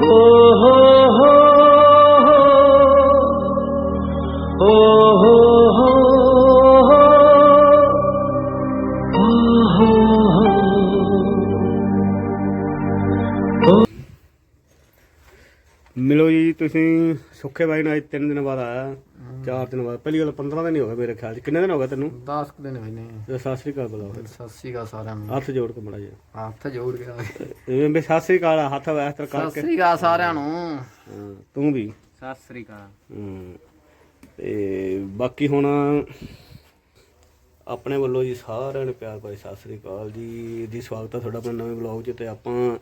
ਹੋ ਹੋ ਹੋ ਹੋ ਹੋ ਹੋ ਮਿਲੋ ਜੀ ਤੁਸੀਂ ਸੁੱਖੇ ਬਾਈ ਨਾਲ ਅੱਜ ਤਿੰਨ ਦਿਨ ਬਾਅਦ ਆਇਆ ਚਾਰ ਦਿਨ ਬਾਅਦ। ਪਹਿਲੀ ਗੱਲ 15 ਦਿਨ ਹੀ ਹੋ ਗਏ ਮੇਰੇ ਖਿਆਲ ਚ। ਕਿੰਨੇ ਦਿਨ ਹੋ ਗਏ ਤੈਨੂੰ? 10 ਕੁ ਦਿਨ ਹੋਏ ਨੇ ਤੇ ਸਤਿ ਸ੍ਰੀ ਅਕਾਲ ਬੁਲਾਓ। ਸਤਿ ਸ੍ਰੀ ਅਕਾਲ ਸਾਰਿਆਂ ਨੂੰ। ਹੱਥ ਜੋੜ ਕੇ ਮੜਾ ਜੀ ਹੱਥ ਜੋੜ ਕੇ ਆ। ਗਏ। ਜਿਵੇਂ ਵੀ ਸਤਿ ਸ੍ਰੀ ਅਕਾਲ ਆ, ਹੱਥ ਵੈਸ ਤਰ ਸਤਿ ਕਰਕੇ। ਸ੍ਰੀ ਅਕਾਲ ਸਾਰਿਆਂ ਨੂੰ। ਹਾਂ, ਤੂੰ ਵੀ? ਸਤਿ ਸ੍ਰੀ ਅਕਾਲ। ਹਮ, ਤੇ ਬਾਕੀ ਹੁਣ ਆਪਣੇ ਵੱਲੋਂ ਜੀ ਸਾਰਿਆਂ ਨੂੰ ਪਿਆਰ ਭਰੀ ਸਤਿ ਸ੍ਰੀ ਅਕਾਲ ਜੀ। ਜੀ ਸਵਾਗਤ ਹੈ ਤੁਹਾਡਾ ਆਪਣੇ ਨਵੇਂ ਬਲੌਗ 'ਚ ਤੇ ਆਪਾਂ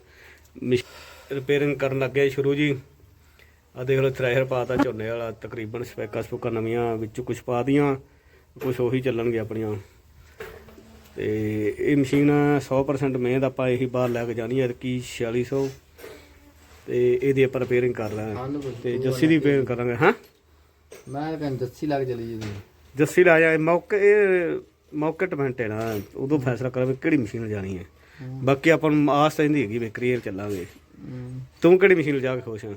ਰਿਪੇਅਰਿੰਗ ਕਰਨ ਲੱਗੇ ਸ਼ੁਰੂ ਜੀ। ਆ ਦੇਖ ਲਓ ਥ੍ਰੈਸ਼ਰ ਪਾਤਾ ਝੋਨੇ ਵਾਲਾ ਤਕਰੀਬਨ ਸਪੈਕਾ ਸਪੂਕਾ ਨਵੀਆਂ ਵਿੱਚ ਕੁਝ ਪਾ ਦੀਆਂ ਕੁਝ ਉਹੀ ਚੱਲਣਗੇ ਆਪਣੀਆਂ। ਤੇ ਇਹ ਮਸ਼ੀਨ 100% ਮਿਹਨਤ ਆਪਾਂ ਇਹੀ ਬਾਹਰ ਲੈ ਕੇ ਜਾਣੀ ਹੈ ਕਿ 4600 ਤੇ ਇਹਦੀ ਆਪਾਂ ਰਿਪੇਅਰਿੰਗ ਕਰ ਲਾਂਗੇ। ਤੇ ਜੱਸੀ ਦੀ ਰਿਪੇਅਰਿੰਗ ਕਰਾਂਗੇ ਹਾਂ? ਮੈਂ ਕਹਿੰਦਾ ਜੱਸੀ ਲੱਗ ਚਲੀ ਜੀ ਜੱਸੀ ਲਾ ਜਾ ਮੌਕੇ ਇਹ ਮੌਕੇ ਡਿਪੈਂਡ ਹੈ ਨਾ ਉਦੋਂ ਫੈਸਲਾ ਕਰਾਂਗੇ ਕਿਹੜੀ ਮਸ਼ੀਨ ਜਾਣੀ ਹੈ। ਬਾਕੀ ਆਪਾਂ ਨੂੰ ਆਸ ਤਾਂ ਇਹਦੀ ਹੈਗੀ ਵੀ ਕਰੀਅਰ ਚੱਲਾਂਗੇ। ਤੂੰ ਕਿਹੜੀ ਮਸ਼ੀਨ ਜਾ ਕੇ ਖੁਸ਼ ਹੈ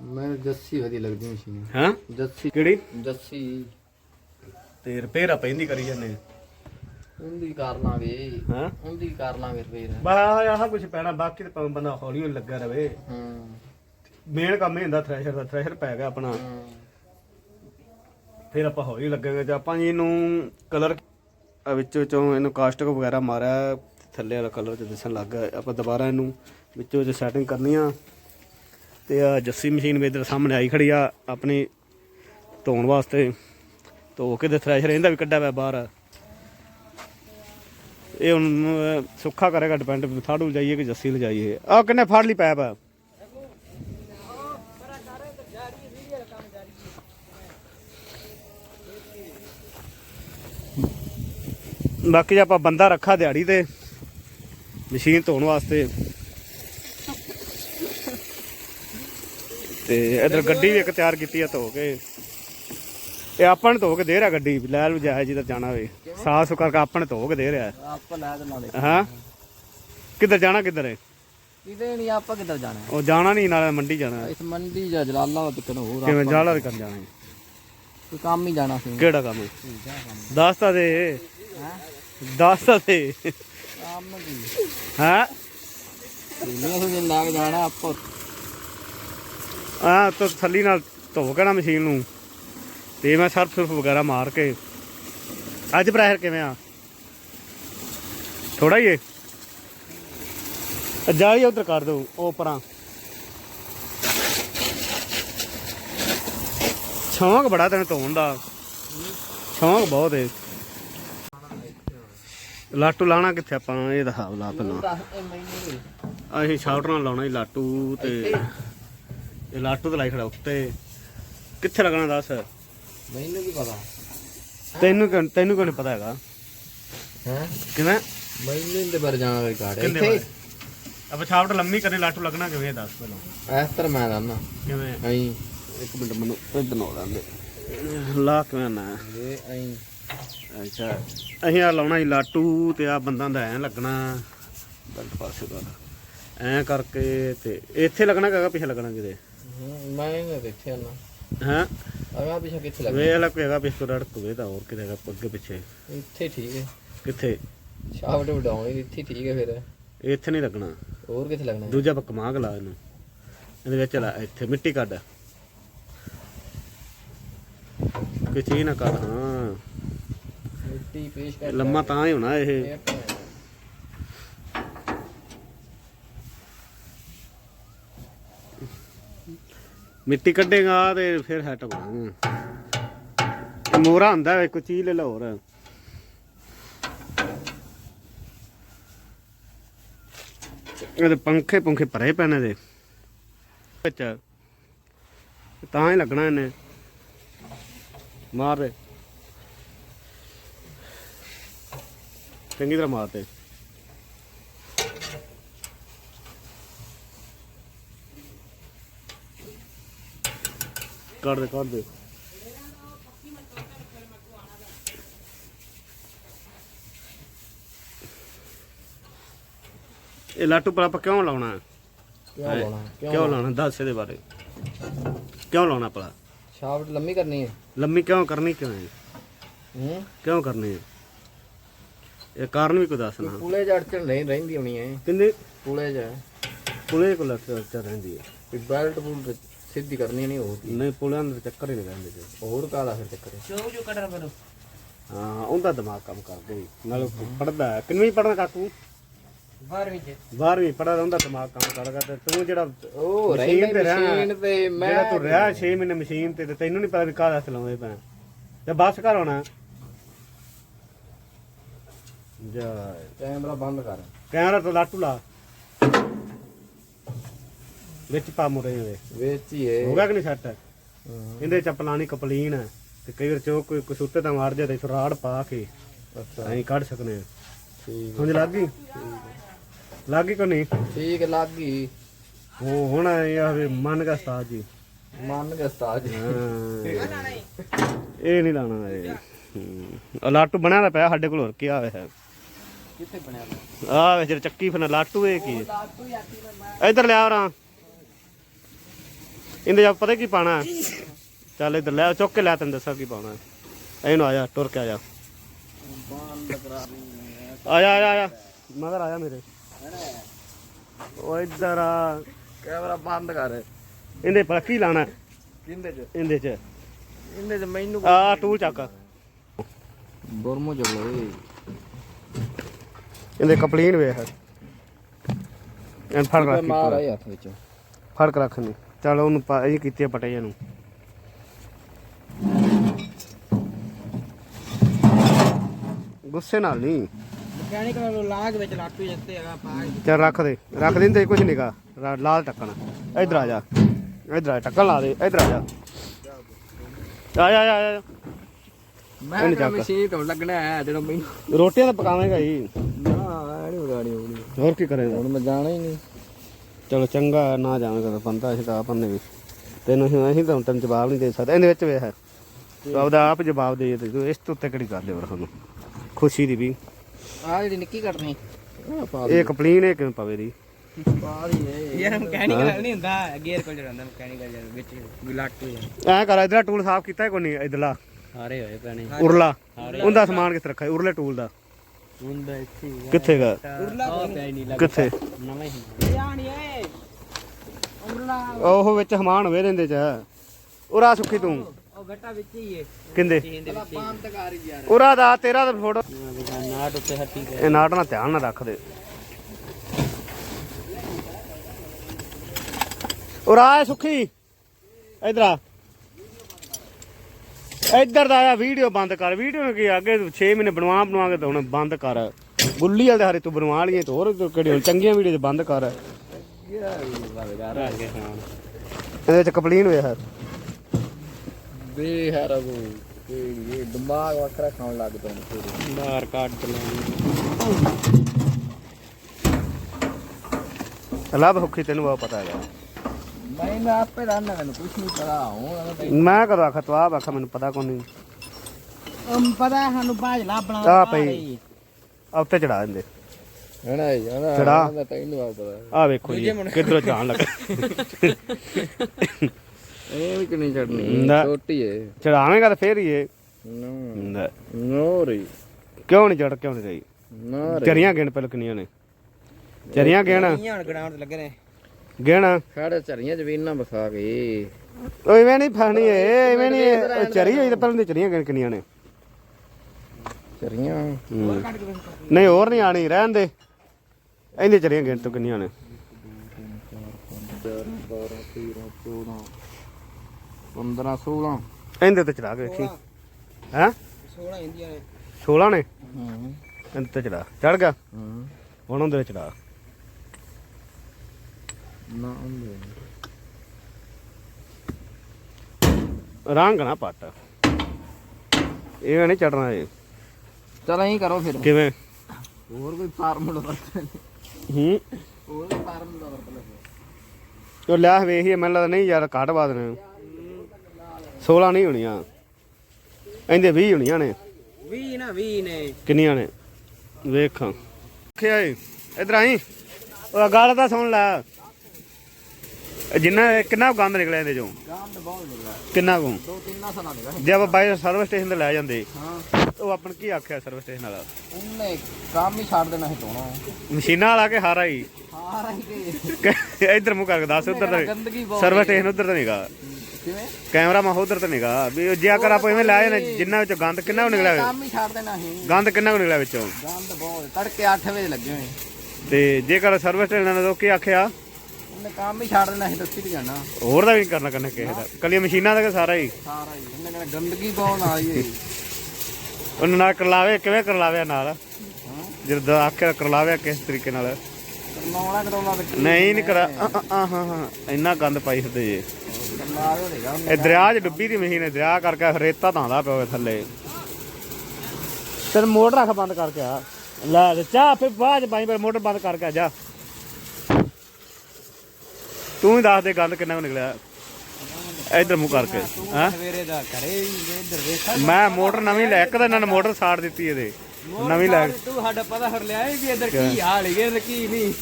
ਮੈਂ ਜੱਸੀ ਵਧੀਆ ਲੱਗਦੀ ਮਸ਼ੀਨ ਹਾਂ? ਜੱਸੀ ਕਿਹੜੀ? ਜੱਸੀ। ਤੇ ਰਿਪੇਅਰ ਆਪਾਂ ਇਹਦੀ ਕਰੀ ਜਾਂਦੇ ਉਹਦੀ ਕਰ ਲਾਂਗੇ। ਹਾਂ? ਉਹਦੀ ਕਰ ਲਾਂਗੇ ਫੇਰ ਬਾ ਆਹ ਕੁਝ ਪੈਣਾ ਬਾਕੀ ਤਾਂ ਭਾਵੇਂ ਬੰਦਾ ਹੌਲੀ ਹੌਲੀ ਲੱਗਾ ਰਵੇ। ਹੂੰ। ਮੇਨ ਕੰਮ ਇਹ ਹੁੰਦਾ ਥ੍ਰੈਸ਼ਰ ਦਾ ਥ੍ਰੈਸ਼ਰ ਪੈ ਗਿਆ ਆਪਣਾ। ਹੂੰ। ਫਿਰ ਆਪਾਂ ਹੌਲੀ ਲੱਗਾਂਗੇ ਤੇ ਆਪਾਂ ਜੀ ਇਹਨੂੰ ਕਲਰ ਵਿੱਚ ਵਿੱਚੋਂ ਇਹਨੂੰ ਕਾਸਟਿਕ ਵਗੈਰਾ ਮਾਰਿਆ ਥੱਲੇ ਵਾਲਾ ਕਲਰ ਚ ਦਿਸਣ ਲੱਗ ਗਿਆ। ਆਪਾਂ ਦੁਬਾਰਾ ਇਹਨੂੰ ਵਿੱਚੋਂ ਚ ਸੈਟਿੰਗ ਕਰਨੀ ਆ ਤੇ ਆ ਜੱਸੀ ਮਸ਼ੀਨ ਵੀ ਇਧਰ ਸਾਹਮਣੇ ਆਈ ਖੜੀ ਆ ਆਪਣੀ ਧੋਣ ਵਾਸਤੇ। ਧੋ ਕੇ ਤੇ ਥ੍ਰੈਸ਼ਰ ਇਹਦਾ ਵੀ ਕੱਢਿਆ ਹੋਇਆ ਬਾਹਰ। ਇਹ ਹੁਣ ਅਹ, ਸੁੱਖਾ ਕਰੇਗਾ ਡਿਪੈਂਡ ਥਾੜੂ ਜਾਈਏ ਕਿ ਜੱਸੀ ਲਜਾਈਏ। ਆ ਕਿੰਨੇ ਫੜ ਲਈ ਪੈਪ? ਬਾਕੀ ਆਪਾਂ ਬੰਦਾ ਰੱਖਾ ਦਿਹਾੜੀ ਤੇ ਮਸ਼ੀਨ ਧੋਣ ਵਾਸਤੇ। ਤੇ ਇਧਰ ਗੱਡੀ ਵੀ ਇੱਕ ਤਿਆਰ ਕੀਤੀ ਆ ਧੋ ਕੇ। ਇਹ ਆਪਾਂ ਨੇ ਧੋ ਕੇ ਦੇ ਰਿਹਾ ਗੱਡੀ ਲੈ ਲੂ ਜਾਇ ਜਿੱਧਰ ਜਾਣਾ ਹੋਵੇ। ਸਾਫ਼ ਸੁ ਕਰਕੇ ਆਪਾਂ ਨੇ ਧੋ ਕੇ ਦੇ ਰਿਹਾ। ਆਪਾਂ ਲੈ ਦੇ ਨਾਲੇ। ਹਾਂ? ਕਿੱਧਰ ਜਾਣਾ ਕਿੱਧਰ ਹੈ? ਕਿਤੇ ਨਹੀਂ ਆਪਾਂ ਕਿੱਧਰ ਜਾਣਾ ਉਹ ਜਾਣਾ ਨਹੀਂ ਨਾਲ ਮੰਡੀ ਜਾਣਾ ਇਸ ਮੰਡੀ ਜਾਂ ਜਲਾਲਾਬਾਦ ਤੱਕ ਹੋਰ ਕਿਵੇਂ ਜਾਲਾ ਵੀ ਕਰ ਜਾਣਾ। ਕੋਈ ਕੰਮ ਹੀ ਜਾਣਾ ਸੀ। ਕਿਹੜਾ ਕੰਮ? ਦੱਸ ਤਾਂ ਦੇ। ਹੈ? ਦੱਸ ਤਾਂ ਦੇ। ਕੰਮ ਕੀ? ਹਾਂ? ਇਹਨੇ ਸੁਣ ਲੱਗ ਜਾਣਾ ਆਪਾਂ। ਆ ਤਾਂ ਥੱਲੀ ਨਾਲ ਧੋ ਕੇ ਨਾ ਮਸ਼ੀਨ ਨੂੰ। ਤੇ ਮੈਂ ਸਰਫ ਸੁਰਫ ਵਗੈਰਾ ਮਾਰ ਕੇ। ਅੱਜ ਪ੍ਰੈਸ਼ਰ ਕਿਵੇਂ ਆ? ਥੋੜਾ ਹੀ ਹੈ ਜਾਲੀ ਉਧਰ ਕਰ ਦੋ ਉਹ ਪਰਾਂ। ਸ਼ੌਂਕ ਬੜਾ ਤੈਨੂੰ ਧੋਣ ਦਾ। ਸ਼ੌਂਕ ਬਹੁਤ ਹੈ ਲਾਟੂ ਲਾਣਾ ਕਿੱਥੇ ਆਪਾਂ ਇਹ ਦਿਖਾ ਲਾ ਪਹਿਲਾਂ। ਅਸੀਂ ਸ਼ਾਊਟ ਨਾਲ ਲਾਉਣਾ ਹੀ ਲਾਟੂ ਤੇ ਇਹ ਲਾਟੂ ਤੇ ਲਾਈ ਖੜਾ ਉੱਤੇ। ਕਿੱਥੇ ਲੱਗਣਾ ਦੱਸ? ਮੈਨੂੰ ਕੀ ਪਤਾ? ਤੈਨੂੰ ਕਿਉਂ ਤੈਨੂੰ ਕਿਉਂ ਨੀ ਪਤਾ ਹੈਗਾ? ਹੈ? ਕਿਵੇਂ? ਮੈਨੂੰ ਇਹਦੇ ਬਾਰੇ ਜਾਣਾ ਕਾੜ ਕਿੰਨੇ ਵਾਰ ਅਬ ਸ਼ਾਊਟ ਲੰਮੀ ਕਦੇ ਲਾਟੂ ਲੱਗਣਾ ਕਿਵੇਂ ਇਹ ਦੱਸ ਪਹਿਲਾਂ? ਇਸ ਤਰ੍ਹਾਂ ਮੈਂ ਦੱਸਣਾ ਕਿਵੇਂ? ਐਂ। ਇੱਕ ਮਿੰਟ ਮੈਨੂੰ ਇੱਧਰ ਨਾ ਲੈਂਦੇ ਲਾ ਕਿਵੇਂ ਨਾ ਇਹ ਐਂ। ਅੱਛਾ। ਅਸੀਂ ਆ ਲਾਉਣਾ ਹੀ ਲਾਟੂ ਤੇ ਆ ਬੰਦਾਂ ਦਾ ਐ ਲੱਗਣਾ। ਗਲਤ ਪਾਸੇ ਦਾ ਐ ਕਰਕੇ ਤੇ ਇੱਥੇ ਲੱਗਣਾ ਕਿਹਗਾ ਪਿੱਛੇ ਲੱਗਣਾ ਕਿਤੇ? ਮੈਂ ਨਹੀਂ ਦੇਖਿਆ ਨਾ ਹਾਂ? ਅਗਾ ਪਿਛਾ ਕਿੱਥੇ ਲੱਗ ਵੇ ਵਾਲਾ ਕੋਈ ਹੈਗਾ ਪਿੱਛੇ ਰੜਕ ਹੋਵੇ ਤਾਂ ਹੋਰ ਕਿਤੇ ਹੈਗਾ ਅੱਗੇ ਪਿੱਛੇ। ਇੱਥੇ ਠੀਕ ਹੈ। ਕਿੱਥੇ? ਸ਼ਾਫਟ ਵਡਾਉਣੀ ਇੱਥੇ ਠੀਕ ਹੈ ਫਿਰ। ਇੱਥੇ ਨਹੀਂ ਲੱਗਣਾ। ਹੋਰ ਕਿੱਥੇ ਲੱਗਣਾ ਦੂਜਾ ਪੱਕ ਮਾਗ ਲਾ ਇਹਨੂੰ। ਇਹਦੇ ਵਿੱਚ ਲਾ ਇੱਥੇ ਮਿੱਟੀ ਕੱਢ। ਚੀਜ਼ ਨਾ ਕਰ ਹਾਂ। ਮਿੱਟੀ ਪੇਸ਼ ਕਰ ਲੰਮਾ ਤਾਂ ਹੀ ਹੋਣਾ ਇਹ ਇਹ ਤਾਂ ਹੈ। ਮਿੱਟੀ ਕੱਢੇਗਾ ਤੇ ਫਿਰ ਹਟ ਹੋਣਾ ਮੋਰਾ ਹੁੰਦਾ ਵੇ ਕੋਈ ਚੀਜ਼ ਲੈ ਲਾ ਹੋਰ। ਇਹਦੇ ਪੰਖੇ ਪੰਖੇ ਭਰੇ ਪੈਣੇ ਦੇ। ਵਿੱਚ। ਤਾਂ ਹੀ ਲੱਗਣਾ ਇਹਨੇ। ਮਾਰ ਚੰਗੀ ਤਰ੍ਹਾਂ ਮਾਰ ਕੱਢ ਦੇ ਕੱਢ ਦੇ। ਇਹ ਲਾਟੂ ਪਰ ਆਪਾਂ ਕਿਉਂ ਲਾਉਣਾ? ਕਿਉਂ ਲਾਉਣਾ? ਕਿਉਂ ਲਾਉਣਾ? ਦੱਸ ਇਹਦੇ ਬਾਰੇ। ਕਿਉਂ ਲਾਉਣਾ ਭਲਾ? ਸ਼ਾਫਟ ਲੰਮੀ ਕਰਨੀ ਹੈ। ਲੰਮੀ ਕਿਉਂ ਕਰਨੀ ਕਿਉਂ ਹੈ? ਹੂੰ? ਕਿਉਂ ਕਰਨੀ ਹੈ? ਇਹ ਕਾਰਨ ਵੀ ਕੋਈ ਦੱਸਣਾ ਪੁਲੇ ਜੜ ਚ ਨਹੀਂ ਰਹਿੰਦੀ ਹੋਣੀ ਹੈ। ਕਿੰਨੇ? ਪੁਲੇ ਚ ਪੁਲੇ ਕੋਲ ਚੱਲ ਰਹਿੰਦੀ ਹੈ। ਵੀ ਬੈਲਟ ਬੁਲਟ ਸਿੱਧੀ ਕਰਨੀ ਨਹੀਂ ਉਹ ਨਹੀਂ ਪੁਲਿਆਂ ਦੇ ਚੱਕਰ ਹੀ ਨਹੀਂ ਰਹਿੰਦੇ ਜੀ। ਹੋਰ ਕਾਲਾ ਫਿਰ ਚੱਕਰ ਹਾਂ? ਉਹਦਾ ਦਿਮਾਗ ਕੰਮ ਕਰਦਾ ਹੀ ਨਾਲ ਪੜਦਾ ਕਿੰਨਵੀਂ ਪੜਨਾ ਕਾਕੂ? 12ਵੀਂ ਚ। 12ਵੀਂ ਪੜਦਾ ਉਹਦਾ ਦਿਮਾਗ ਕੰਮ ਕਰਦਾ। ਤੇ ਤੂੰ ਜਿਹੜਾ ਉਹ ਮਸ਼ੀਨ ਰਹਿੰਦਾ ਤੇ ਰਹਿਣਾ। ਮਸ਼ੀਨ ਤੇ ਮੈਂ ਜਿਹੜਾ ਤੂੰ ਰਿਹਾ 6 ਮਹੀਨੇ ਮਸ਼ੀਨ ਤੇ ਤੇ ਤੈਨੂੰ ਨਹੀਂ ਪਤਾ ਵੀ ਕਾਹਦਾ ਚਲਾਉਂਦੇ ਪੈ ਤੇ ਬਸ ਘਰ ਆਉਣਾ। ਜਾ ਕੈਮਰਾ ਬੰਦ ਕਰ। ਕੈਮਰਾ ਤੋਂ ਲਾਟੂ ਲਾ। ਵਿੱਚ ਪਾ ਮੁਰੇ ਦੇ ਵਿੱਚ ਹੀ ਹੈ। ਹੋ ਗਿਆ ਕਿ ਨਹੀਂ ਹਾਂ। ਇਹਦੇ ਚੱਪਲਾਣੀ ਕਪਲੀਨ ਹੈ ਤੇ ਕਈ ਵਾਰ ਚੋਕ ਕੋਈ ਕਸੂਤੇ ਤਾਂ ਮਾਰ ਜਾ ਤੇ ਰਾੜ ਪਾ ਕੇ ਅੱਛਾ। ਅਸੀਂ ਕੱਢ ਸਕਨੇ ਆ। ਠੀਕ। ਸਮਝ ਲੱਗ ਗਈ? ਲੱਗ ਗਈ ਕੋ ਨਹੀਂ? ਠੀਕ ਲੱਗ ਗਈ। ਉਹ ਹੁਣ ਇਹ ਵੀ ਮੰਨ ਗਿਆ ਉਸਤਾਦ ਜੀ। ਮੰਨ ਗਿਆ ਉਸਤਾਦ ਜੀ। ਹਾਂ। ਇਹ ਨਹੀਂ ਲਾਣਾ ਇਹ। ਹੂੰ। ਆਹ ਲਾਟੂ ਬਣਿਆ ਤਾਂ ਪਿਆ ਸਾਡੇ ਕੋਲ ਹੋਰ ਕੀ ਆਵੇ ਹੈ? ਕਿੱਥੇ ਬਣਿਆ ਆ ਵੇ ਜਿਹੜਾ ਚੱਕੀ ਫਿਰ ਲਾਟੂ ਇਹ ਕੀ ਹੈ? ਇੱਧਰ ਲਿਆ ਰਾਂ ਇਹਦੇ ਜਾ ਪਤਾ ਕੀ ਪਾਣਾ ਚੱਲ ਇੱਧਰ ਲੈ ਚੁੱਕ ਕੇ ਲੈ ਤੈਨੂੰ ਦੱਸਾਂ ਕੀ ਪਾਉਣਾ। ਇਹਨੂੰ ਆ ਜਾ ਟੁਰ ਕੇ ਆ ਜਾ। ਆ ਜਾ ਆ ਜਾ ਮਗਰ ਆ ਜਾ ਮੇਰੇ। ਉਹ ਇੱਧਰ ਆ। ਕੈਮਰਾ ਬੰਦ ਕਰ। ਇਹਦੇ ਪਰ ਕੀ ਲਾਣਾ? ਕਿੰਦੇ ਚ? ਇਹਦੇ ਚ। ਇਹਦੇ ਚ ਮੈਨੂੰ ਆ ਟੂਲ ਚੱਕ। ਬਰਮੋ ਜਬਲੇ ਇਹਦੇ ਕਪਲੀਨ ਵੇਖ। ਐਨ ਫੜ ਰੱਖ ਮਾਰ। ਆਇਆ ਹੱਥ ਵਿੱਚ। ਫੜ ਕੇ ਰੱਖ ਨਹੀਂ ਚਲ ਉਹਨੂੰ ਪਾ- ਇਹ ਕੀਤੇ ਪਟੇ ਨੂੰ। ਗੁੱਸੇ ਨਾਲ ਨਹੀਂ ਮਕੈਨਿਕਲ ਨੂੰ ਲਾਗ ਵਿੱਚ ਲਾਟੂ ਜੱਤੇ ਹੈਗਾ ਪਾ ਚੱਲ ਰੱਖ ਦੇ ਰੱਖ ਦੇ ਤੇ ਕੁਝ ਨਹੀਂਗਾ ਲਾਲ ਟੱਕਣ। ਇਧਰ ਆ ਜਾ। ਇਧਰ ਆ ਟੱਕਣ ਲਾ ਦੇ। ਇਧਰ ਆ ਜਾ। ਆ ਜਾ ਆ ਜਾ ਮੈਂ ਇਹਨੂੰ ਚੱਕ। ਮਸ਼ੀਨ ਤੋਂ ਲੱਗਣਾ ਹੈ ਜਦੋਂ ਮੈਨੂੰ ਰੋਟੀਆਂ ਤਾਂ ਪਕਾਵੇਂਗਾ ਹੀ ਨਾ ਐ ਨਹੀਂ ਉਗਾਣੀ ਹੋਣੀ ਹੋਰ ਕੀ ਕਰੇਗਾ ਹੁਣ ਮੈਂ ਜਾਣਾ ਹੀ ਨਹੀਂ। ਚਲੋ ਚੰਗਾ ਨਾ ਜਾਵੇਂਗਾ ਤਾਂ ਬੰਦਾ ਅਸੀਂ ਤਾਂ ਆਪਾਂ ਨੇ ਵੀ। ਤੈਨੂੰ ਅਸੀਂ ਅਸੀਂ ਤਾਂ ਤੈਨੂੰ ਜਵਾਬ ਨਹੀਂ ਦੇ ਸਕਦਾ। ਇਹਦੇ ਵਿੱਚ ਵੇਖ ਤੂੰ ਆਪਦਾ ਆਪ ਜਵਾਬ ਦੇ ਦੇ। ਤੂੰ ਇਸ ਤੋਂ ਉੱਤੇ ਕਿਹੜੀ ਗੱਲ ਹੈ ਹੋਰ ਸਾਨੂੰ? ਖੁਸ਼ੀ ਦੀ ਵੀ। ਆ ਜਿਹੜੀ ਨਿੱਕੀ ਕੱਟਣੀ ਇਹ ਕੰਪਲੀਨ ਇਹ ਕਿਵੇਂ ਪਵੇ ਦੀ? ਪਾ ਦੀ ਯਾਰ ਮਕੈਨਿਕਲ ਨਹੀਂ ਹੁੰਦਾ। ਗੇਅਰ ਕੋਲ ਜਾਂਦਾ ਮਕੈਨਿਕਲ ਜਦ ਵਿੱਚ ਗੁਲਾਟੂ ਐ ਕਰ ਇਧਰਲਾ ਟੂਲ ਸਾਫ਼ ਕੀਤਾ ਕੋਈ ਨਹੀਂ ਇਧਰਲਾ ਹਾਰੇ ਹੋਏ ਪੈਣੇ ਉਰਲਾ। ਉਹਦਾ ਸਮਾਨ ਕਿੱਥੇ ਰੱਖਿਆ? ਉਰਲੇ ਟੂਲ ਦਾ। ਕੋਈ ਨਹੀਂ ਕਿੱਥੇ? ਨਵਾਂ ਹੀ। ਜਾਣੀ ਏ ਉਹ ਵਿੱਚ ਹਮਾਨ ਹੋਵੇ ਦਿੰਦੇ ਚ। ਉਰਾ ਸੁੱਖੀ ਤੂੰ। ਉਹ ਗੱਟਾ ਵਿੱਚ ਹੀ ਹੈ ਕਿੰਦੇ? ਚੀਨ ਦੇ ਵਿੱਚ ਬੰਦ ਕਰ ਯਾਰ। ਉਰਾ ਦਾ ਤੇਰਾ ਤਾਂ ਫੋਟੋ। ਨਾਟ ਉੱਤੇ ਹੱਟੀ ਤੇ ਇਹ ਨਾਟ ਨਾਲ ਧਿਆਨ ਨਾਲ ਰੱਖ ਦੇ। ਉਰਾ ਸੁੱਖੀ। ਇਧਰ ਆ। ਇੱਧਰ ਦਾ ਆ ਵੀਡੀਓ ਬੰਦ ਕਰ। ਵੀਡੀਓ ਨੂੰ ਕੀ ਆ, ਅੱਗੇ 6 ਮਹੀਨੇ ਬਣਵਾ ਬਣਵਾ ਕੇ ਤਾਂ ਹੁਣ ਬੰਦ ਕਰ। ਗੁੱਲੀ ਵਾਲੇ ਹਾਰੇ ਤੂੰ ਬਣਵਾ ਲਈਏ ਤੇ ਹੋਰ ਕਿਹੜੀ ਹੁਣ ਚੰਗੀਆਂ ਵੀਡੀਓ 'ਚ ਬੰਦ ਕਰ। ਹਾਂ ਇਹਦੇ ਵਿੱਚ ਕੰਪਲੀਨ ਹੋਇਆ ਹੈ ਦੇ ਹਰ ਉਹ ਇਹ ਦਿਮਾਗ ਵੱਖਰਾ ਖਾਣ ਲੱਗ ਤੇਰੇ। ਬਾਹਰ ਕੱਢ ਲੈਣੀ ਲੱਭ ਹੁੱਖੀ ਤੈਨੂੰ ਬਹੁਤ ਪਤਾ ਹੈਗਾ। ਮੈਂ ਨਾ ਆਪੇ ਰਹਿਣਾ ਮੈਨੂੰ ਕੁਝ ਨਹੀਂ ਪਤਾ। ਹੁਣ ਤੈਨੂੰ ਮੈਂ ਕਦੋਂ ਆਖਾ ਤੂੰ ਆਪ ਆਖਾ ਮੈਨੂੰ ਪਤਾ ਕੋਈ ਨਹੀਂ। ਅਮ ਪਤਾ ਸਾਨੂੰ ਬਾਜ ਲੱਭਣਾ ਆ ਪਈ ਆ ਉੱਤੇ ਚੜਾ ਦਿੰਦੇ। ਹਣਾ ਜਾਣਾ ਚੜਾ। ਤੈਨੂੰ ਆ ਪਤਾ। ਆ ਵੇਖੋ ਜੀ ਕਿੱਧਰੋਂ ਜਾਣ ਲੱਗਾ। ਇਹ ਵੀ ਕਿੰਨੀ ਚੜਨੀ ਨਾ। ਛੋਟੀ ਏ ਚੜਾਵੇਂਗਾ ਤਾਂ ਫੇਰ ਹੀ ਨੋ। ਨੋ। ਕਿਉਂ ਨਹੀਂ ਚੜ ਕਿਉਂ ਨਹੀਂ ਰਹੀ? ਨਾ ਰੀ। ਚਰੀਆਂ ਗਿਣ ਪਹਿਲ ਕਿੰਨੀਆਂ ਨੇ। ਚਰੀਆਂ ਗਿਣ। ਗਰਾਊਂਡ ਤੇ ਲੱਗੇ ਨੇ। ਗਿਣ ਖੜੇ ਚਰੀਆਂ ਜ਼ਮੀਨਾਂ ਬਸਾ ਕੇ। ਉਹ ਇਵੇਂ ਨਹੀਂ ਫਸਣੀ ਏ ਐਵੇਂ ਨਹੀਂ ਇਹ। ਚਰੀ ਹੋਈ ਤਾਂ ਪਹਿਲਾਂ ਦੀ ਚਰੀਆਂ ਗਿਣ ਕਿੰਨੀਆਂ ਨੇ। ਚਰੀਆਂ ਹੂੰ। ਨਹੀਂ ਹੋਰ ਨਹੀਂ ਆਣੀ ਰਹਿਣ ਦੇ। ਇਹਦੇ ਚਰੀਆਂ ਗਿਣ ਤੂੰ ਕਿੰਨੀਆਂ ਨੇ। 12 13 14 15 16 ਇਹਦੇ ਤੇ ਚੜਾ ਕੇ ਵੇਖੀ। ਹੈ? 16 ਇੰਦੀਆਂ ਨੇ। 16 ਨੇ? ਹੂੰ। ਇਹਦੇ ਤੇ ਚੜਾ। ਚੜ ਗਿਆ? ਹੂੰ। ਹੁਣ ਉਹਦੇ ਤੇ ਚੜਾ। ਨਾ ਹੁੰਦੇ ਰੰਗ ਨਾ ਪੱਟ। ਇਹ ਨਹੀਂ ਚੜਨਾ ਇਹ। ਚਲ ਐਂ ਕਰੋ ਫਿਰ। ਕਿਵੇਂ? ਹੋਰ ਕੋਈ ਫਾਰਮੂਲਾ ਵਰਤ ਹੂੰ? ਹੋਰ ਫਾਰਮੂਲਾ ਵਰਤ ਲੈ ਉਹ ਲਿਆ ਵੇਖੀਏ ਮੈਨੂੰ ਲੱਗਦਾ ਨਹੀਂ ਯਾਰ ਘੱਟ ਬਾਦ ਨੇ 16 ਨਹੀਂ ਹੋਣੀਆਂ। ਇਹਦੇ 20 ਹੋਣੀਆਂ ਨੇ। 20 ਨਾ 20 ਨੇ। ਕਿੰਨੀਆਂ ਨੇ? ਵੇਖਾਂ। ਖਿਆ ਏ ਇਧਰ ਆਈ। ਉਹ ਗੱਲ ਤਾਂ ਸੁਣ ਲੈ। ਜਿੰਨਾ ਕਿੰਨਾ ਕੁ ਗੰਦ ਨਿਕਲਿਆ ਇਹਦੇ ਚੋਂ? ਗੰਦ ਬਹੁਤ ਨਿਕਲਿਆ। ਕਿੰਨਾ ਕੁ? ਦੋ ਤਿੰਨ ਸਾਲਾਂ ਨਿਕਲਿਆ। ਜੇ ਆਪਾਂ ਬਾਈ ਸਰਵਿਸ ਸਟੇਸ਼ਨ ਤੇ ਲੈ ਜਾਂਦੇ ਹਾਂ। ਉਹ ਆਪਣ ਕੀ ਆਖਿਆ ਸਰਵਿਸ ਸਟੇਸ਼ਨ ਵਾਲਾ? ਉਹਨੇ ਕੰਮ ਹੀ ਛੱਡ ਦੇਣਾ ਸੀ ਧੋਣਾ। ਮਸ਼ੀਨਾਂ ਵਾਲਾ ਕੇ ਹਾਰਾ ਹੀ? ਹਾਂ ਰਹੀ ਤੇ ਇੱਧਰ ਮੂੰਹ ਕਰਕੇ ਦੱਸ ਉਧਰ ਤਾਂ ਸਰਵਿਸ ਸਟੇਸ਼ਨ ਉਧਰ ਤਾਂ ਨਹੀਂਗਾ। ਕਿਵੇਂ? ਕੈਮਰਾ ਮਾ ਉਧਰ ਤਾਂ ਨਹੀਂਗਾ। ਵੀ ਜੇ ਅਗਰ ਆਪਾਂ ਇਵੇਂ ਲਾਏ ਨੇ ਜਿੰਨਾ ਵਿੱਚੋਂ ਗੰਦ ਕਿੰਨਾ ਕੁ ਨਿਕਲਿਆ ਕੰਮ ਹੀ ਛੱਡ ਦੇਣਾ ਸੀ। ਗੰਦ ਕਿੰਨਾ ਕੁ ਨਿਕਲਿਆ ਵਿੱਚੋਂ? ਗੰਦ ਬਹੁਤ ਤੜਕੇ 8 ਵਜੇ ਲੱਗੇ ਹੋਏ। ਤੇ ਜੇਕਰ ਸਰਵਿਸ ਸਟੇਸ਼ਨ ਨੇ ਤਾਂ ਕੀ ਆਖਿਆ? ਉਹਨੇ ਕੰਮ ਹੀ ਛੱਡ ਦੇਣਾ ਸੀ ਦੱਸੀ ਤੇ ਜਾਣਾ। ਹੋਰ ਦਾ ਵੀ ਨਹੀਂ ਕਰਨਾ ਕਰਨਾ ਕਿਸੇ ਦਾ। ਕੱਲੀਆਂ ਮਸ਼ੀਨਾਂ ਦਾ ਕਿ ਸਾਰਾ ਹੀ? ਸਾਰਾ ਹੀ। ਉਹਨੇ ਕਹਿੰਦਾ ਗੰਦਗੀ ਹੈ। ਉਹਨਾਂ ਨਾਲ ਕਰਲਾਵੇ ਕਿਵੇਂ ਕਰਲਾਵੇ ਨਾਲ? ਜਦੋਂ ਆਖਿਆ ਕਰਲਾਵੇ ਕਿਸ ਤਰੀਕੇ ਨਾਲ? ਕਰਨਾਉਣਾ ਕਰਾਉਣਾ ਵਿੱਚ ਨਹੀਂ ਨਹੀਂ ਕਰਾ ਹਾਂ ਹਾਂ। ਇੰਨਾ ਗੰਦ ਪਾਈ ਫਿਰਦੇ ਜੇ। ਇਹ ਦਰਿਆ 'ਚ ਡੁੱਬੀ ਦੀ ਮਸ਼ੀਨ ਹੈ। ਦਰਿਆ ਕਰਕੇ ਰੇਤਾ ਧਾਂਦਾ ਪਿਆ ਹੋਇਆ ਥੱਲੇ। ਤੈਨੂੰ ਮੋਟਰ ਰੱਖ ਬੰਦ ਕਰਕੇ ਆ। ਲੈ ਚਾਹ ਫੇ ਬਾਅਦ ਪਾਈ ਪਰ ਮੋਟਰ ਬੰਦ ਕਰਕੇ ਆ ਜਾ। ਤੂੰ ਹੀ ਦੱਸ ਦੇ ਗੰਦ ਕਿੰਨਾ ਕੁ ਨਿਕਲਿਆ। ਇੱਧਰ ਮੂੰਹ ਕਰਕੇ ਹਾਂ? ਸਵੇਰੇ ਦਾ ਕਰੇ ਇੱਧਰ ਵੇਖਾ ਮੈਂ ਮੋਟਰ ਨਵੀਂ ਲੈ ਇੱਕ ਤਾਂ ਇਹਨਾਂ ਨੇ ਮੋਟਰ ਸਾੜ ਦਿੱਤੀ ਇਹਦੇ ਨਵੀਂ ਲੈ ਤੂੰ ਸਾਡਾ ਪਤਾ ਹਰ ਲਿਆ ਵੀ ਇੱਧਰ ਕੀ ਹਾਲ ਹੈਗੇ ਤੇ ਕੀ ਨਹੀਂ।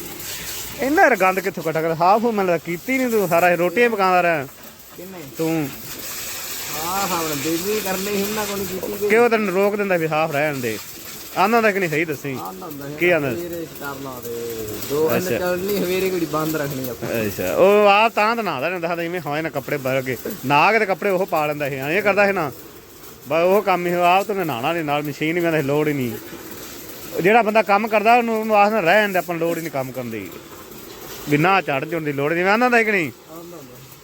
ਇਹਨਾਂ ਗੰਦ ਕਿੱਥੋਂ ਕੱਟਾ ਕਰ ਹਾਫ ਮੈਨੂੰ ਲੱਗਦਾ ਕੀਤੀ ਨਹੀਂ ਤੂੰ ਸਾਰਾ ਰੋਟੀਆਂ ਪਕਾਉਂਦਾ ਰਿਹਾ। ਕਿੰਨੇ? ਤੂੰ। ਹਾਂ ਹਾਂ ਬੇਬੀ ਕਰਨੀ ਉਹਨਾਂ ਕੋਲ ਕੀਤੀ ਕਿਉਂ ਤੈਨੂੰ ਰੋਕ ਦਿੰਦਾ ਵੀ ਹਾਫ ਰਹਿਣ ਦੇ? ਆਂਦਾ ਦਾ ਕਿ ਨਹੀਂ? ਸਹੀ ਦੱਸੀ। ਕੀ? ਸਵੇਰੇ ਦੋ ਚੱਲਣੀ ਬੰਦ ਰੱਖਣੀ ਆਪਾਂ ਅੱਛਾ ਉਹ ਆਪ ਤਾਂ ਤਾਂ ਨਾਦਾ ਨਹੀਂ ਦੱਸਦਾ ਜਿਵੇਂ ਹਾਂ ਨਾ ਕੱਪੜੇ ਬਦਲ ਕੇ। ਨਾ ਕੇ ਤੇ ਕੱਪੜੇ ਉਹ ਪਾ ਲੈਂਦਾ ਸੀ ਐਂ ਕਰਦਾ ਸੀ ਨਾ। ਬਸ ਉਹ ਕੰਮ ਹੀ ਆਪ ਤੋਂ ਨਾਣਾ ਨਹੀਂ ਨਾਲ ਮਸ਼ੀਨ ਹੀ ਕਹਿੰਦਾ ਲੋੜ ਹੀ ਨਹੀਂ ਜਿਹੜਾ ਬੰਦਾ ਕੰਮ ਕਰਦਾ ਉਹਨੂੰ ਉਹਨੂੰ ਆਖਣਾ ਰਹਿ ਜਾਂਦਾ ਆਪਾਂ ਨੂੰ ਲੋੜ ਹੀ ਨਹੀਂ ਕੰਮ ਕਰਨ ਦੀ। ਵੀ ਨਾ ਚੜ ਜਾਣ ਦੀ ਲੋੜ ਨਹੀਂ ਆਂਦਾ ਹੁੰਦਾ ਸੀ ਕਿ ਨਹੀਂ?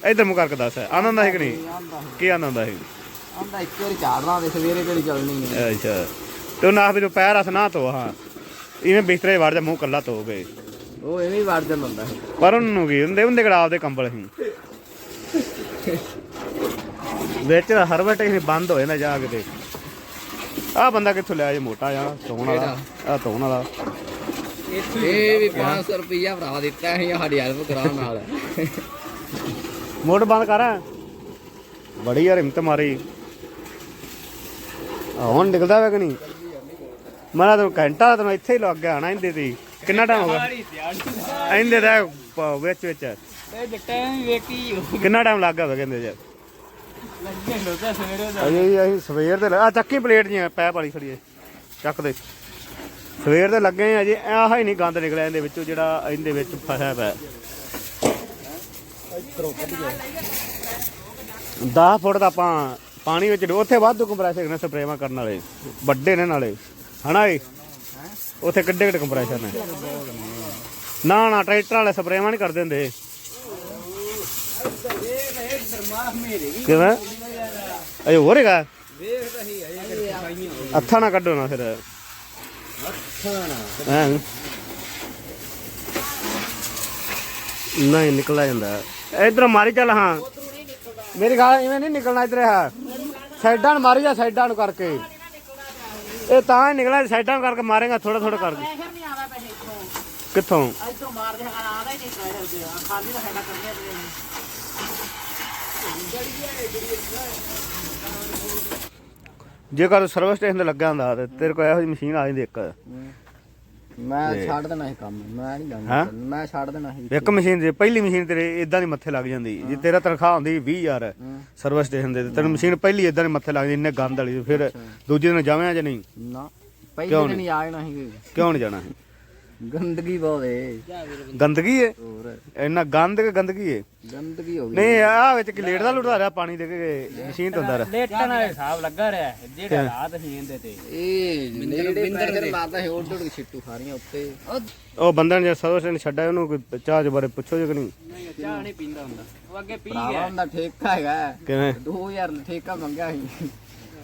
ਇੱਧਰ ਮੂੰਹ ਕਰਕੇ ਦੱਸ ਹੁੰਦਾ ਸੀ ਕਿ ਨਹੀਂ? ਕੀ ਹੁੰਦਾ ਸੀ ਆਂਦਾ ਇੱਕ ਵਾਰੀ ਝਾੜਨਾ ਤੇ ਸਵੇਰੇ ਕਿਹੜੀ ਚੱਲਣੀ ਨਹੀਂ ਅੱਛਾ। ਤੇ ਉਹਨਾਂ ਵੀ ਤੂੰ ਪੈਰ ਹੱਥ ਨਾ ਧੋ ਹਾਂ। ਇਵੇਂ ਬਿਸਤਰੇ ਵੜ ਜਾ ਮੂੰਹ ਕੱਲਾ ਧੋ ਗਏ ਉਹ ਐਵੇਂ ਹੀ ਵੜ ਜਾਂਦਾ ਹੁੰਦਾ ਪਰ ਉਹਨੂੰ ਕੀ ਹੁੰਦੇ ਹੁੰਦੇ ਕਿਹੜਾ ਆਪਦੇ ਕੰਬਲ ਸੀ। ਵਿੱਚ ਹਰ ਵਟੇ ਹੀ ਬੰਦ ਹੋ ਜਾਂਦਾ ਜਾ ਕੇ ਤੇ। ਆਹ ਬੰਦਾ ਕਿੱਥੋਂ ਲਿਆ ਜੇ ਮੋਟਾ ਆ ਧੋਣ ਵਾਲਾ। ਆ ਧੋਣ ਵਾਲਾ। ਇਹ ਵੀ 500 ਰੁਪਈਆ ਭਰਾ ਦਿੱਤਾ ਸੀ ਸਾਡੀ ਹੈਲਪ ਕਰਾਉਣ ਨਾਲ। ਮੋਟਰ ਬੰਦ ਕਰ। ਬੜੀ ਯਾਰ ਹਿੰਮਤ ਮਾਰੀ। ਆ ਹੁਣ ਨਿਕਲਦਾ ਵੇ ਕਿ ਨਹੀਂ? ਮੈਂ ਤਾਂ ਘੰਟਾ ਤੈਨੂੰ ਇੱਥੇ ਹੀ ਲੱਗ ਗਿਆ ਹਣਾ ਇੰਦੇ ਦੀ। ਕਿੰਨਾ ਟਾਈਮ ਹੋ ਗਿਆ? ਇੰਦੇ ਦਾ ਪ- ਵਿੱਚ ਵਿੱਚ। ਇਹ ਟਾਈਮ ਵੇਖੀ। ਕਿੰਨਾ ਟਾਈਮ ਲੱਗ ਗਿਆ ਵਾ ਕਹਿੰਦੇ ਜੇ? ਲੱਗੇ ਲੋਤਾ ਸਵੇਰੇ ਦਾ। ਅਜੇ ਅਸੀਂ ਸਵੇਰ ਦੇ ਆ ਚੱਕੀ ਪਲੇਟ ਜੀਆਂ ਪੈਪ ਵਾਲੀ ਖੜੀ ਏ। ਚੱਕ ਦੇ। ਸਵੇਰ ਦੇ ਲੱਗੇ ਆ ਅਜੇ ਆਹ ਹੀ ਨਹੀਂ ਗੰਦ ਨਿਕਲਿਆ ਇਹਦੇ ਵਿੱਚੋਂ ਜਿਹੜਾ ਇਹਦੇ ਵਿੱਚ ਫਸਿਆ ਪਿਆ। 10 ਫੁੱਟ ਦਾ ਆਪਾਂ ਪਾਣੀ ਵਿੱਚ ਡੋ- ਉੱਥੇ ਵਾਧੂ ਕੰਪਰੈਸਰ ਨੇ ਸਪਰੇਵਾਂ ਕਰਨ ਵਾਲੇ। ਵੱਡੇ ਨੇ ਨਾਲੇ। ਹਨਾ ਏ ਉੱਥੇ ਕਿੱਡੇ ਕਿੱਡੇ ਕੰਪਰੈਸਰ ਨੇ? ਨਾ ਨਾ, ਟਰੈਕਟਰ ਵਾਲੇ ਸਪਰੇਵਾਂ ਨਹੀਂ ਕਰਦੇ ਹੁੰਦੇ ਕਿਵੇਂ? ਅਜੇ ਹੋਰ ਹੈਗਾ? ਵੇਖ ਹੱਥਾਂ ਨਾ ਕੱਢੋ ਨਾ ਫਿਰ। ਨਹੀਂ ਨਿਕਲ ਜਾਂਦਾ। ਇਧਰ ਮਾਰੀ ਚੱਲ, ਹਾਂ। ਮੇਰੀ ਗੱਲ ਇਵੇਂ ਨਹੀਂ ਨਿਕਲਣਾ ਇਧਰ, ਹਾਂ। ਸਾਈਡਾਂ ਨੂੰ ਮਾਰੀ ਜਾ, ਸਾਈਡਾਂ ਨੂੰ ਕਰਕੇ। ਇਹ ਤਾਂ ਹੀ ਨਿਕਲਣਾ ਸਾਈਡਾਂ ਕਰਕੇ ਮਾਰੇਗਾ ਥੋੜਾ ਥੋੜਾ ਕਰਕੇ। ਪ੍ਰੈਸ਼ਰ ਨਹੀਂ ਆਉਂਦਾ ਪੈਸੇ ਇੱਥੋਂ। ਕਿੱਥੋਂ? ਇੱਥੋਂ ਮਾਰਦੇ ਹਾਂ ਆਦਾ ਹੀ ਨਹੀਂ ਪ੍ਰੈਸ਼ਰ ਤੇ ਖਾਲੀ ਦਾ ਹੈਗਾ ਕਰਨੇ ਤੇ ਜੇਕਰ ਸਰਵਿਸ ਸਟੇਸ਼ਨ ਤੇ ਲੱਗਾ ਹੁੰਦਾ ਤੇ ਤੇਰੇ ਕੋਲ ਇਹੋ ਜਿਹੀ ਮਸ਼ੀਨ ਆ ਜਾਂਦੀ ਇੱਕ। ਮੈਂ ਛੱਡ ਦੇਣਾ ਸੀ ਕੰਮ ਮੈਂ ਨਹੀਂ ਹੈਂ? ਜਾਣਾ ਮੈਂ ਛੱਡ ਦੇਣਾ ਸੀ ਇੱਕ ਮਸ਼ੀਨ ਦੇ ਪਹਿਲੀ ਮਸ਼ੀਨ ਤੇਰੇ ਇਦਾਂ ਦੀ ਮੱਥੇ ਲੱਗ ਜਾਂਦੀ ਜੇ ਤੇਰਾ ਤਨਖਾਹ ਹੁੰਦੀ 20000 ਹੂੰ। ਸਰਵਿਸ ਸਟੇਸ਼ਨ ਦੇ ਤੇ ਤੈਨੂੰ ਮਸ਼ੀਨ ਪਹਿਲੀ ਇਦਾਂ ਦੀ ਮੱਥੇ ਲੱਗਦੀ ਇੰਨੇ ਗੰਦ ਵਾਲੀ ਫਿਰ ਦੂਜੇ ਦਿਨ ਜਾਵੇਂ ਜਾਂ ਨਹੀਂ? ਨਾ ਪਹਿਲੇ ਕਿਉਂ ਦਿਨ ਹੀ ਆ ਜਾਣਾ ਸੀ। ਕਿਉਂ ਨਹੀਂ ਜਾਣਾ? ਗੰਦਗੀ ਬਹੁਤ ਏ। ਗੰਦਗੀ ਏ? ਹੋਰ। ਇੰਨਾ ਗੰਦ ਕਿ ਗੰਦਗੀ ਏ? ਗੰਦਗੀ ਹੋ ਗਈ ਨਹੀਂ ਆ ਵਿੱਚ ਕਿ ਲੇਟਦਾ ਲੁਟਦਾ ਰਿਹਾ ਪਾਣੀ ਦੇ ਕੇ ਮਸ਼ੀਨ ਤੋਂ ਅੰਦਰ। ਲੇਟਣ ਵਾਲੇ ਹਿਸਾਬ ਲੱਗਾ ਰਿਹਾ ਜਿਹੜਾ ਰਾਤ ਸੀ ਇਹਦੇ ਤੇ। ਇਹ ਨੇੜੇ ਪੈਰ ਮਾਰਦਾ ਸੀ ਉੱਡ ਉੱਡ ਕੇ ਛਿੱਟੂ ਸਾਰੀਆਂ ਉੱਤੇ। ਉਹ ਬੰਦਾ ਨੇ ਸਰਵਿਸ ਸਟੇਸ਼ਨ ਛੱਡਿਆ ਉਹਨੂੰ ਕੋਈ ਚਾਹ ਦੇ ਬਾਰੇ ਪੁੱਛੋ ਜੇ ਕਿ ਨਹੀਂ। ਚਾਹ ਨਹੀਂ ਪੀਂਦਾ ਹੁੰਦਾ। ਉਹ ਅੱਗੇ ਪੀ ਗਿਆ ਦਾ ਠੇਕਾ ਹੈਗਾ। ਕਿਵੇਂ? 2000 ਠੇਕਾ ਮੰਗਿਆ ਸੀ।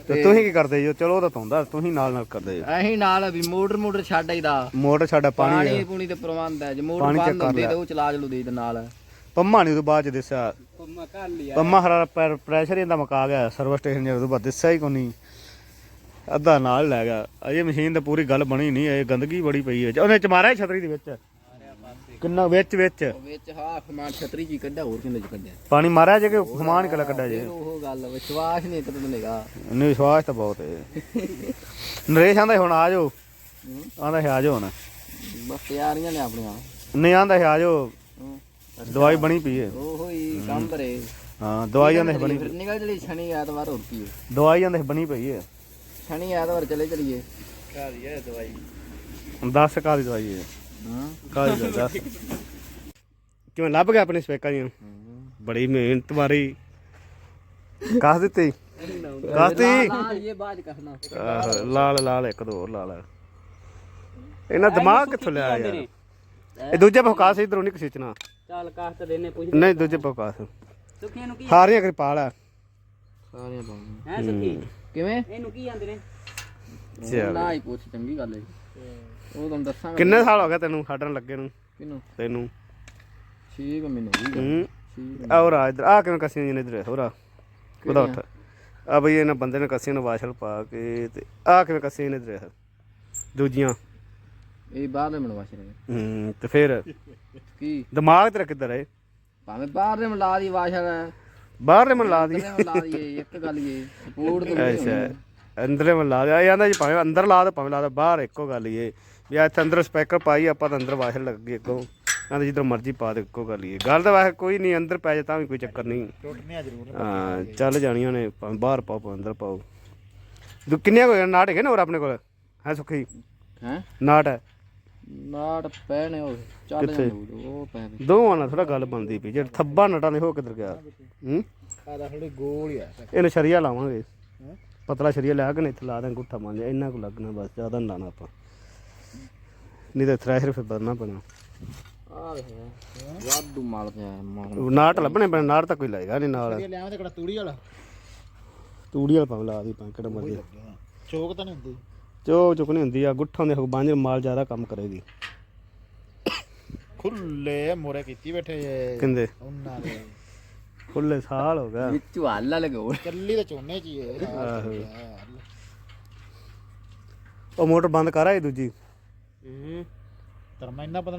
ਤੇ ਤੁਸੀਂ ਕੀ ਕਰਦੇ ਜੋ? ਚਲੋ ਉਹ ਤਾਂ ਧੋਂਦਾ ਤੁਸੀਂ ਨਾਲ ਨਾਲ ਕਰਦੇ ਜੋ ਅਸੀਂ ਨਾਲ ਵੀ ਮੋਟਰ ਮੋਟਰ ਛੱਡ ਆਈਦਾ। ਮੋਟਰ ਸਾਡਾ ਪਾਣੀ ਪਾਣੀ ਪੂਣੀ ਤੇ ਪ੍ਰਬੰਧ ਹੈ। ਜੇ ਮੋਟਰ ਬੰਦ ਹੁੰਦੀ। ਤੇ ਉਹ ਚਲਾ ਚਲੂ ਦੇ ਨਾਲ। ਪੰਮਾ ਨਹੀਂ ਤੋਂ ਬਾਅਦ ਚ ਦਿਸਿਆ। ਪੰਮਾ ਕਰ ਲਿਆ। ਪੰਮਾ ਹਰਾ ਪ੍ਰੈਸ਼ਰ ਇਹਦਾ ਮੁਕਾ ਗਿਆ ਸਰਵਿਸ ਸਟੇਸ਼ਨ ਜਦੋਂ ਬਾਅਦ ਦਿਸਿਆ ਹੀ ਕੋਈ ਨਹੀਂ ਅੱਧਾ ਨਾਲ ਲੈ ਗਿਆ। ਅਜੇ ਮਸ਼ੀਨ ਤੇ ਪੂਰੀ ਗੱਲ ਬਣੀ ਨਹੀਂ ਇਹ ਗੰਦਗੀ ਬੜੀ ਪਈ ਹੈ ਉਹਨੇ ਚ ਮਾਰਿਆ ਛਤਰੀ ਦੇ ਵਿੱਚ? ਕਿੰਨਾ ਵਿੱਚ ਵਿੱਚ? ਉਹ ਵਿੱਚ ਹਾਫ ਮਾਰ ਛਤਰੀ ਜੀ ਕੱਢਿਆ ਹੋਰ ਕਿੰਨੇ ਚ ਕੱਢਿਆ? ਪਾਣੀ ਮਾਰਿਆ ਜੇ ਕਿ ਸਮਾਨ ਕਿਲਾ ਕੱਢਿਆ ਜੇ? ਉਹ ਗੱਲ ਵਿਸ਼ਵਾਸ ਨਹੀਂ ਇੱਕ ਤਾਂ ਨੇਗਾ ਇਹਨੂੰ ਵਿਸ਼ਵਾਸ ਤਾਂ ਬਹੁਤ ਹੈ ਨਰੇਸ਼ ਆਂਦਾ ਹੁਣ ਆ ਜਾਓ। ਆਂਦਾ ਹੈ ਆ ਜਾਓ ਹੁਣ। ਬਸ ਤਿਆਰੀਆਂ ਨੇ ਆਪਣੀਆਂ। ਨਹੀਂ ਆਂਦਾ ਹੈ ਆ ਜਾਓ। ਹੂੰ। ਦਵਾਈ ਬਣੀ ਪਈ ਹੈ ਉਹ ਹੀ ਕੰਮ ਕਰੇ। ਹਾਂ ਦਵਾਈ ਜਾਂਦੇ ਬਣੀ ਫਿਰ ਨਿਕਲ ਚਲੀ ਸ਼ਨੀ ਐਤਵਾਰ ਹੋਰ ਕੀ ਹੈ ਦਵਾਈ ਜਾਂਦੇ ਬਣੀ ਪਈ ਹੈ ਸ਼ਨੀ ਐਤਵਾਰ ਚਲੇ ਚਲੀਏ। ਕਾਦੀ ਹੈ ਦਵਾਈ? 10 ਕਾਦੀ ਦਵਾਈ ਹੈ ਹਾਂ। ਕਾਦੀ ਦਾ 10 ਕਿਵੇਂ ਲੱਭ ਗਿਆ ਆਪਣੇ ਸਪੈਕਾਂ ਜੀ ਬੜੀ ਮਿਹਨਤ ਮਾਰੀ। ਦਿੱਤੀ। ਇਹ ਕਰਨਾ ਆਹੋ, ਲਾਲ ਲਾਲ ਇੱਕ ਦੋ ਲਾਲ ਇਹਨਾਂ ਦਿਮਾਗ ਕਿੱਥੋਂ ਲਿਆ ਯਾਰ? ਇਹ ਦੂਜੇ ਪਕਾਸ ਇਧਰੋਂ ਨਹੀਂ ਖਿੱਚਣਾ ਚੱਲ ਕਾਹ ਤੇ ਦੇਨੇ ਪੁੱਛ ਨਹੀਂ ਦੂਜੇ ਪਕਾਸ ਸੁਖੀ ਨੂੰ ਕੀ ਸਾਰੀਆਂ ਕਿਰਪਾਲ ਆ। ਸਾਰਿਆਂ ਪਾਉਂਦੇ ਹੈ ਸੁਖੀ? ਕਿਵੇਂ? ਇਹਨੂੰ ਕੀ ਆਂਦੇ ਨੇ? ਚੱਲ। ਨਾ ਹੀ ਪੁੱਛ ਚੰਗੀ ਗੱਲ ਹੈ। ਉਹ ਤੁਹਾਨੂੰ ਦੱਸਾਂਗਾ। ਕਿੰਨੇ ਸਾਲ ਹੋ ਗਏ ਤੈਨੂੰ ਛੱਡਣ ਲੱਗੇ ਨੂੰ? ਕਿਨੂੰ? ਤੈਨੂੰ। 6 ਮਹੀਨੇ ਹੋ ਗਏ। ਹੂੰ। ਠੀਕ ਆ ਹੋਰ ਆ ਇਧਰ ਆ ਕਿਵੇਂ ਕੱਸੀਆਂ ਜੀ ਨੇ ਇਧਰ ਹੋਰ ਆ ਉਹਦਾ ਉੱਠ। ਆ ਬਈ ਇਹਨਾਂ ਬੰਦੇ ਨੇ ਕੱਸੀਆਂ ਨੂੰ ਵਾਸ਼ਲ ਪਾ ਕੇ ਤੇ ਆ ਕਿਵੇਂ ਕੱਸੀਆਂ ਨੇ ਇਧਰ ਦੂਜੀਆਂ। ਇਹ ਬਾਹਰ ਦੇ ਮਨਵਾਸ਼ ਰਹੇ ਹੂੰ ਤੇ ਫਿਰ? ਕੀ? ਦਿਮਾਗ ਤੇਰਾ ਕਿੱਧਰ ਹੈ ਭਾਵੇਂ ਬਾਹਰ ਦੇ ਮਲਾ ਦੀ ਵਾਸ਼ਾ ਹੈ ਬਾਹਰ ਦੇ ਮਨ ਲਾ ਦੀ ਮਲਾ ਦੀ ਇੱਕ ਗੱਲ ਇਹ ਸਪੋਰਟ ਤੋਂ ਅੱਛਾ ਅੰਦਰੇ ਮਨ ਲਾ ਦੇ ਆ ਜਾਂਦਾ ਜੀ ਭਾਵੇਂ ਅੰਦਰ ਲਾ ਦੇ ਭਾਵੇਂ ਲਾ ਦੇ ਬਾਹਰ ਇੱਕੋ ਗੱਲ ਹੀ ਏ ਵੀ ਆ ਇੱਥੇ ਅੰਦਰ ਸਪੀਕਰ ਪਾਈ ਆਪਾਂ ਤਾਂ ਅੰਦਰ ਵਾਸ਼ਲ ਲੱਗ ਗਈ ਅੱਗੋਂ। ਕਹਿੰਦੇ ਜਿੱਧਰ ਮਰਜ਼ੀ ਪਾ ਦੇ ਇੱਕੋ ਗੱਲ ਹੀ ਗੱਲ ਤਾਂ ਵੈਸੇ ਕੋਈ ਨਹੀਂ ਅੰਦਰ ਪੈ ਜਾ ਤਾਂ ਵੀ ਕੋਈ ਚੱਕਰ ਨਹੀਂ। ਟੁੱਟਣੀਆਂ ਜ਼ਰੂਰ ਹਾਂ ਚੱਲ ਜਾਣੀਆਂ ਨੇ ਭਾਵੇਂ ਬਾਹਰ ਪਾਓ ਭਾਵੇਂ ਅੰਦਰ ਪਾਓ। ਦੂ ਕਿੰਨੇ ਕੋਈ ਨਾਟ ਹੈਗੇ ਨੇ ਹੋਰ ਆਪਣੇ ਕੋਲ? ਹੈ ਸੁਖੀ? ਹੈ? ਨਾਟ ਹੈ? ਨਾਟ ਪੈਣੇ ਉਹ ਚੱਲ ਕਿੱਥੇ? ਜਾਂਦੇ ਉਹ ਪੈ ਗਏ ਦੋਵਾਂ ਨਾਲ ਥੋੜਾ ਗੱਲ ਬਣਦੀ ਪਈ ਜੇ ਥੱਬਾ ਨਟਾਂ ਦੇ ਹੋ ਕਿੱਧਰ ਗਿਆ? ਹੂੰ? ਆਦਾ ਥੋੜੀ ਗੋਲ ਹੀ ਆ। ਇਹਨੂੰ ਸ਼ਰੀਆ ਲਾਵਾਂਗੇ। ਪਤਲਾ ਸ਼ਰੀਆ ਲਿਆ ਕੇ ਨਾ ਇੱਥੇ ਲਾ ਦਾਂ ਗੁੱਠਾ ਮੰਨ ਜਾ ਇੰਨਾ ਕੁ ਲੱਗਣਾ ਬਸ ਜ਼ਿਆਦਾ ਨਹੀਂ ਲਾਣਾ ਆਪਾਂ। ਨਹੀਂ ਤਾਂ ਥ੍ਰੈਸ਼ਰ ਫਿਰ ਬਦਲਣਾ ਪੈਣਾ। ਆ ਵਾਧੂ ਮਾਲ ਪਿਆ ਮਾਲ। ਉਹ ਨਾਟ ਲੱਭਣੇ ਪੈਣਾ ਨਾਟ ਤਾਂ ਕੋਈ ਲਾਏਗਾ ਨਹੀਂ ਨਾਲ। ਲਿਆਵਾਂ ਤੇ ਕਿਹੜਾ ਤੂੜੀ ਵਾਲਾ? ਤੂੜੀ ਵਾਲਾ ਭਾਵੇਂ ਲਾ ਦੀ ਭਾਵੇਂ ਕਿਹੜਾ ਮਰਜ਼ੀ। ਚੋਕ ਤਾਂ ਨਹੀਂ ਹੁੰਦੀ। ਚੋ ਚੁੱਕ ਨਹੀਂ ਹੁੰਦੀ ਆ ਗੁੱਠਾਂ ਦੇ ਬਾਂਝ ਮਾਲ ਜ਼ਿਆਦਾ ਕੰਮ ਕਰੇਗੀ। ਖੁੱਲੇ ਮੋਰੇ ਕੀਤੀ ਬੈਠੇ ਕਹਿੰਦੇ ਉਹਨਾਂ ਦੇ। ਖੁੱਲੇ ਸਾਲ ਹੋ ਗਿਆ। ਵਿੱਚੋਂ ਹੱਲਾ ਲਗਾਉ ਚੱਲੀ ਤਾਂ ਚੋਨੇ ਚ ਹੀ ਉਹ ਮੋਟਰ ਬੰਦ ਕਰ ਆਈ ਦੂਜੀ। ਹੂੰ। ਤਰਮਾ ਇੰਨਾ ਪਤਾ